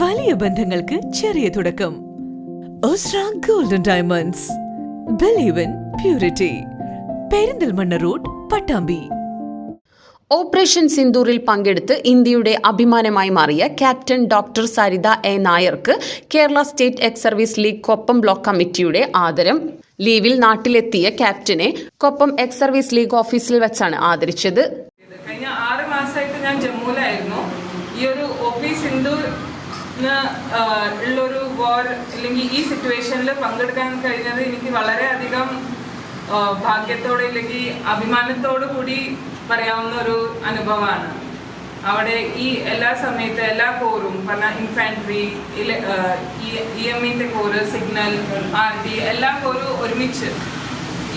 വലിയ ബന്ധങ്ങൾക്ക് ചെറിയ തുടക്കം. ഒസ്ര golden diamonds believe in purity Perinthalmanna road Pattambi operation സിന്ദൂറിൽ പങ്കെടുത്ത് ഇന്ത്യയുടെ അഭിമാനമായി മാറിയ ക്യാപ്റ്റൻ ഡോക്ടർ സരിത എ. നായർക്ക് Kerala state ex service league Koppam block committee ആദരം. ലീവിൽ നാട്ടിലെത്തിയ ക്യാപ്റ്റനെ കൊപ്പം എക്സ് സർവീസ് ലീഗ് ഓഫീസിൽ വെച്ചാണ് ആദരിച്ചത്. കഴിഞ്ഞ ആറ് മാസമായിട്ട് ഞാൻ ജമ്മുവിലായിരുന്നു. ഈ ഒരു ഒ പി സിന്ധൂർ ഉള്ളൊരു വാർ അല്ലെങ്കിൽ ഈ സിറ്റുവേഷനിൽ പങ്കെടുക്കാൻ കഴിഞ്ഞത് എനിക്ക് വളരെയധികം ഭാഗ്യത്തോടെ അല്ലെങ്കിൽ അഭിമാനത്തോടു കൂടി പറയാവുന്ന ഒരു അനുഭവമാണ്. അവിടെ ഈ എല്ലാ സമയത്ത് എല്ലാ കോറും പറഞ്ഞ ഇൻഫാൻട്രി ഇ എം ഇന്റെ കോറ് സിഗ്നൽ ആർ ഡി എല്ലാ കോറും ഒരുമിച്ച്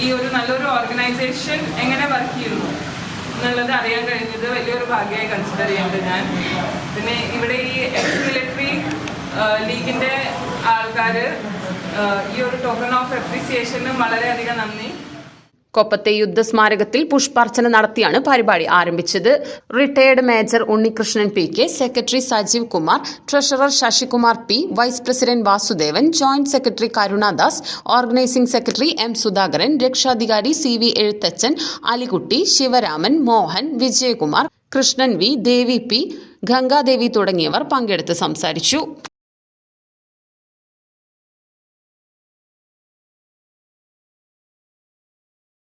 ഈ ഒരു നല്ലൊരു ഓർഗനൈസേഷൻ എങ്ങനെ വർക്ക് ചെയ്യുന്നു? എന്നുള്ളത് അറിയാൻ കഴിഞ്ഞത് വലിയൊരു ഭാഗ്യമായി കൺസിഡർ ചെയ്യുന്നുണ്ട് ഞാൻ. പിന്നെ ഇവിടെ ഈ എക്സ് മിലിറ്ററി ലീഗിന്റെ ആൾക്കാർ ഈ ഒരു ടോക്കൺ ഓഫ് അപ്രീസിയേഷനും വളരെയധികം നന്ദി. കൊപ്പത്തെ യുദ്ധസ്മാരകത്തിൽ പുഷ്പാർച്ചന നടത്തിയാണ് പരിപാടി ആരംഭിച്ചത്. Retired major Unnikrishnan P K secretary Sajeev Kumar treasurer Sasikumar P vice president Vasudevan joint secretary Karunadas organising secretary M Sudhakaran രക്ഷാധികാരി C V Ezhuthachan Alikutty Sivaraman Mohan Vijayakumar Krishnan V Devi P Gangadevi തുടങ്ങിയവർ പങ്കെടുത്ത് സംസാരിച്ചു.